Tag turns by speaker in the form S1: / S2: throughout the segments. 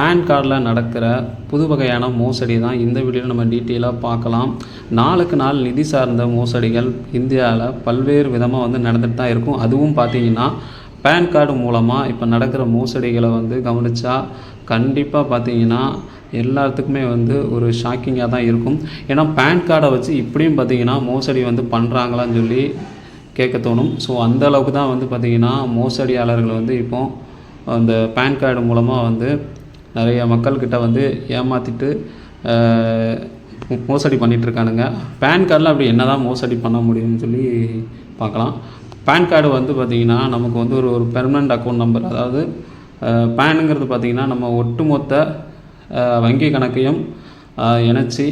S1: Pan கார்டில் நடக்கிற புது வகையான மோசடி தான் இந்த வீடியோவில் நம்ம டீட்டெயிலாக பார்க்கலாம். நாளுக்கு நாள் நிதி சார்ந்த மோசடிகள் இந்தியாவில் பல்வேறு விதமாக வந்து நடந்துட்டு தான் இருக்கும். அதுவும் பார்த்தீங்கன்னா பேன் கார்டு மூலமாக இப்போ நடக்கிற மோசடிகளை வந்து கவனித்தா கண்டிப்பாக பார்த்தீங்கன்னா எல்லாத்துக்குமே வந்து ஒரு ஷாக்கிங்காக தான் இருக்கும். ஏன்னா பேன் கார்டை வச்சு இப்படியும் பார்த்தீங்கன்னா மோசடி வந்து பண்ணுறாங்களான்னு சொல்லி கேட்க தோணும். ஸோ அந்த அளவுக்கு தான் வந்து பார்த்திங்கன்னா மோசடியாளர்கள் வந்து இப்போது அந்த பேன் கார்டு மூலமாக வந்து நிறைய மக்கள்கிட்ட வந்து ஏமாற்றிட்டு மோசடி பண்ணிகிட்ருக்கானுங்க பேன் கார்டில் அப்படி என்ன தான் மோசடி பண்ண முடியும்னு சொல்லி பார்க்கலாம். பேன் கார்டு வந்து பார்த்திங்கன்னா நமக்கு வந்து ஒரு ஒரு பெர்மனண்ட் அக்கௌண்ட் நம்பர் அதாவது பேனுங்கிறது பார்த்திங்கன்னா நம்ம ஒட்டுமொத்த வங்கி கணக்கையும் இணைச்சி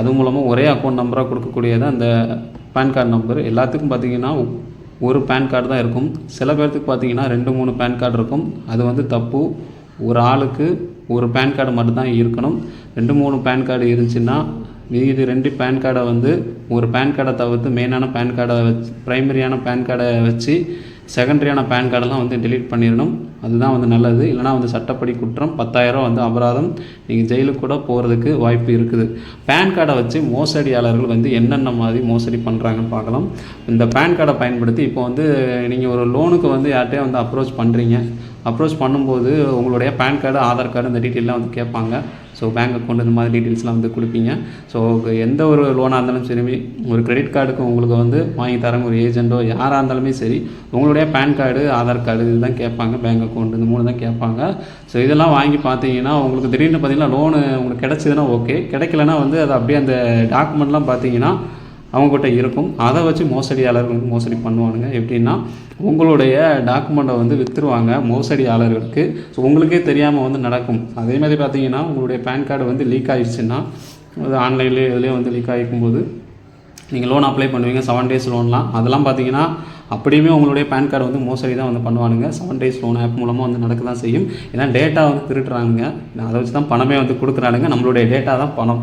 S1: அது மூலமாக ஒரே அக்கௌண்ட் நம்பராக கொடுக்கக்கூடியது அந்த பேன் கார்டு நம்பர் எல்லாத்துக்கும் பார்த்தீங்கன்னா ஒரு பேன் கார்டு தான் இருக்கும். சில பேர்த்துக்கு பார்த்தீங்கன்னா ரெண்டு மூணு பேன் கார்டு இருக்கும். அது வந்து தப்பு. ஒரு ஆளுக்கு ஒரு பேன் கார்டு மட்டும்தான் இருக்கணும். ரெண்டு மூணு பேன் கார்டு இருந்துச்சுன்னா மீதி ரெண்டு பேன் கார்டை வந்து ஒரு பேன் கார்டை தவிர்த்து மெயினான பேன் கார்டை வச்சு ப்ரைமரியான பேன் கார்டை வச்சு செகண்டரியான பேன் கார்டெல்லாம் வந்து டெலீட் பண்ணிடணும் அதுதான் வந்து நல்லது. இல்லைனா வந்து சட்டப்படி குற்றம் பத்தாயிரம் வந்து அபராதம். நீங்கள் ஜெயிலுக்கு கூட போகிறதுக்கு வாய்ப்பு இருக்குது. பேன் கார்டை வச்சு மோசடியாளர்கள் வந்து என்னென்ன மாதிரி மோசடி பண்ணுறாங்கன்னு பார்க்கலாம். இந்த பேன் கார்டை பயன்படுத்தி இப்போ வந்து நீங்கள் ஒரு லோனுக்கு வந்து யார்கிட்டயே வந்து அப்ரோச் பண்ணுறீங்க அப்ரோச் பண்ணும்போது உங்களுடைய பேன் கார்டு ஆதார் கார்டு இந்த டீட்டெயிலாம் வந்து கேட்பாங்க. ஸோ பேங்க் அக்கௌண்ட் இந்த மாதிரி டீட்டெயில்ஸ்லாம் வந்து கொடுப்பீங்க. ஸோ எந்த ஒரு லோனாக இருந்தாலும் சரி ஒரு கிரெடிட் கார்டுக்கு உங்களுக்கு வந்து வாங்கி தரங்க ஒரு ஏஜென்ட்டோ யாராக இருந்தாலுமே சரி உங்களுடைய பேன் கார்டு ஆதார் கார்டு இதுதான் கேட்பாங்க பேங்க் அக்கௌண்ட் இந்த மூணு தான் கேட்பாங்க. ஸோ இதெல்லாம் வாங்கி பார்த்தீங்கன்னா உங்களுக்கு திடீர்னு பார்த்தீங்கன்னா லோனு உங்களுக்கு கிடச்சிதுன்னா ஓகே கிடைக்கலனா வந்து அது அப்படியே அந்த டாக்குமெண்ட்லாம் பார்த்தீங்கன்னா அவங்ககிட்ட இருக்கும். அதை வச்சு மோசடியாளர்கள் வந்து மோசடி பண்ணுவானுங்க. எப்படின்னா உங்களுடைய டாக்குமெண்ட்டை வந்து விற்றுருவாங்க மோசடியாளர்களுக்கு. ஸோ உங்களுக்கே தெரியாமல் வந்து நடக்கும். அதே மாதிரி பார்த்தீங்கன்னா உங்களுடைய பேன் கார்டு வந்து லீக் ஆகிடுச்சுன்னா அது ஆன்லைன்லேயே இதுலேயே வந்து லீக் ஆகிக்கும்போது நீங்கள் லோன் அப்ளை பண்ணுவீங்க. செவன் டேஸ் லோன்லாம் அதெல்லாம் பார்த்தீங்கன்னா அப்படியுமே உங்களுடைய பேன் கார்டு வந்து மோசடி தான் வந்து பண்ணுவானுங்க. செவன் டேஸ் லோன் ஆப் மூலமாக வந்து நடக்க தான் செய்யும். ஏன்னா டேட்டா வந்து திருட்டுறானுங்க அதை வச்சு தான் பணமே வந்து கொடுக்குறானுங்க. நம்மளுடைய டேட்டா தான் பணம்.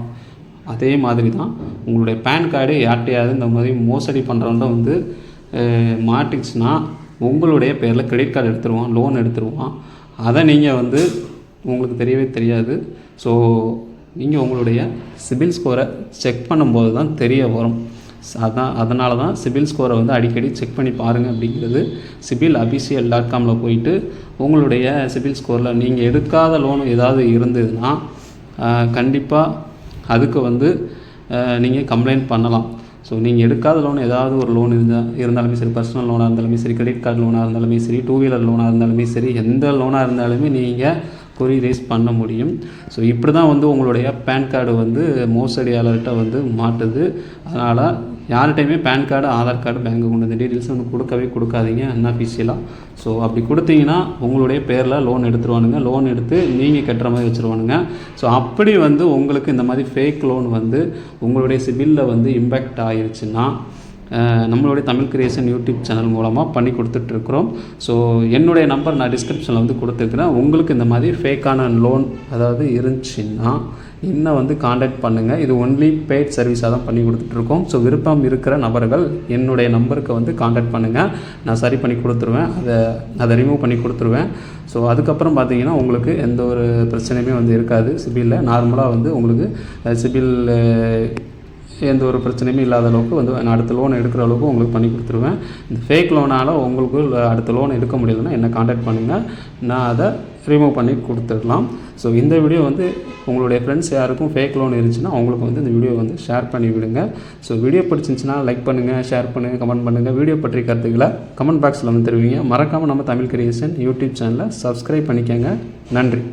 S1: அதே மாதிரி தான் உங்களுடைய பேன் கார்டு யார்கிட்டையாவது இந்த மாதிரி மோசடி பண்ணுறவங்க வந்து மாட்டிச்சுன்னா உங்களுடைய பேரில் கிரெடிட் கார்டு எடுத்துருவான் லோன் எடுத்துருவான். அதை நீங்கள் வந்து உங்களுக்கு தெரியவே தெரியாது. ஸோ நீங்கள் உங்களுடைய சிபில் ஸ்கோரை செக் பண்ணும்போது தான் தெரிய வரும். அதான் அதனால தான் சிபில் ஸ்கோரை வந்து அடிக்கடி செக் பண்ணி பாருங்கள் அப்படிங்கிறது சிபில் அபிஷியல் டாட் காமில் போயிட்டு உங்களுடைய சிபில் ஸ்கோரில் நீங்கள் எடுக்காத லோன் ஏதாவது இருந்ததுன்னா கண்டிப்பாக அதுக்கு வந்து நீங்கள் கம்ப்ளைண்ட் பண்ணலாம். ஸோ நீங்கள் எடுக்காத லோன் ஏதாவது ஒரு லோன் இருந்தால் இருந்தாலுமே சரி பர்சனல் லோனாக இருந்தாலுமே சரி கிரெடிட் கார்டு லோனாக இருந்தாலுமே சரி டூ வீலர் லோனாக இருந்தாலுமே சரி எந்த லோனாக இருந்தாலுமே நீங்கள் கொரி ரைஸ் பண்ண முடியும். ஸோ இப்படி தான் வந்து உங்களுடைய பேன் கார்டு வந்து மோசடியாளர்கிட்ட வந்து மாட்டுது. அதனால் யார்கிட்டையுமே PAN card Aadhaar card bank account இந்த டீட்டெயில்ஸ் வந்து கொடுக்கவே கொடுக்காதீங்க. அன்அஃபிஷியலாக ஸோ அப்படி கொடுத்தீங்கன்னா உங்களுடைய பேரில் லோன் எடுத்துருவானுங்க. லோன் எடுத்து நீங்கள் கட்டுற மாதிரி வச்சுருவானுங்க. ஸோ அப்படி வந்து உங்களுக்கு இந்த மாதிரி ஃபேக் லோன் வந்து உங்களுடைய சிபிலில் வந்து இம்பேக்ட் ஆயிருச்சுன்னா நம்மளுடைய தமிழ் கிரியேஷன் யூடியூப் சேனல் மூலமாக பண்ணி கொடுத்துட்ருக்குறோம். ஸோ என்னுடைய நம்பர் நான் டிஸ்கிரிப்ஷனில் வந்து கொடுத்துருக்குறேன். உங்களுக்கு இந்த மாதிரி ஃபேக்கான லோன் அதாவது இருந்துச்சுன்னா என்ன வந்து காண்டாக்ட் பண்ணுங்கள் இது ஒன்லி பெய்ட் சர்வீஸாக தான் பண்ணி கொடுத்துட்ருக்கோம். ஸோ விருப்பம் இருக்கிற நபர்கள் என்னுடைய நம்பருக்கு வந்து காண்டாக்ட் பண்ணுங்கள் நான் சரி பண்ணி கொடுத்துருவேன். அதை அதை ரிமூவ் பண்ணி கொடுத்துருவேன். ஸோ அதுக்கப்புறம் பார்த்தீங்கன்னா உங்களுக்கு எந்த ஒரு பிரச்சனையுமே வந்து இருக்காது. சிபிலில் நார்மலாக வந்து உங்களுக்கு சிபில் எந்த ஒரு பிரச்சனையுமே இல்லாத அளவுக்கு வந்து நான் அடுத்த லோன் எடுக்கிற அளவுக்கு உங்களுக்கு பண்ணி கொடுத்துருவேன். இந்த ஃபேக் லோனால் உங்களுக்கு அடுத்த லோன் எடுக்க முடியலன்னா என்னை காண்டாக்ட் பண்ணுங்கள் நான் அதை ரிமூவ் பண்ணி கொடுத்துடலாம். ஸோ இந்த வீடியோ வந்து உங்களுடைய ஃப்ரெண்ட்ஸ் யாருக்கும் ஃபேக் லோன் இருந்துச்சுன்னா அவங்களுக்கு வந்து இந்த வீடியோ வந்து ஷேர் பண்ணி விடுங்க. ஸோ வீடியோ பிடிச்சிருந்துச்சுன்னா லைக் பண்ணுங்கள் ஷேர் பண்ணுங்கள் கமெண்ட் பண்ணுங்கள் வீடியோ பற்றி கருத்துக்களை கமெண்ட் பாக்ஸில் வந்து தருவீங்க. மறக்காமல் நம்ம தமிழ் கிரியேஷன் யூடியூப் சேனலை சப்ஸ்கிரைப் பண்ணிக்கோங்க. நன்றி.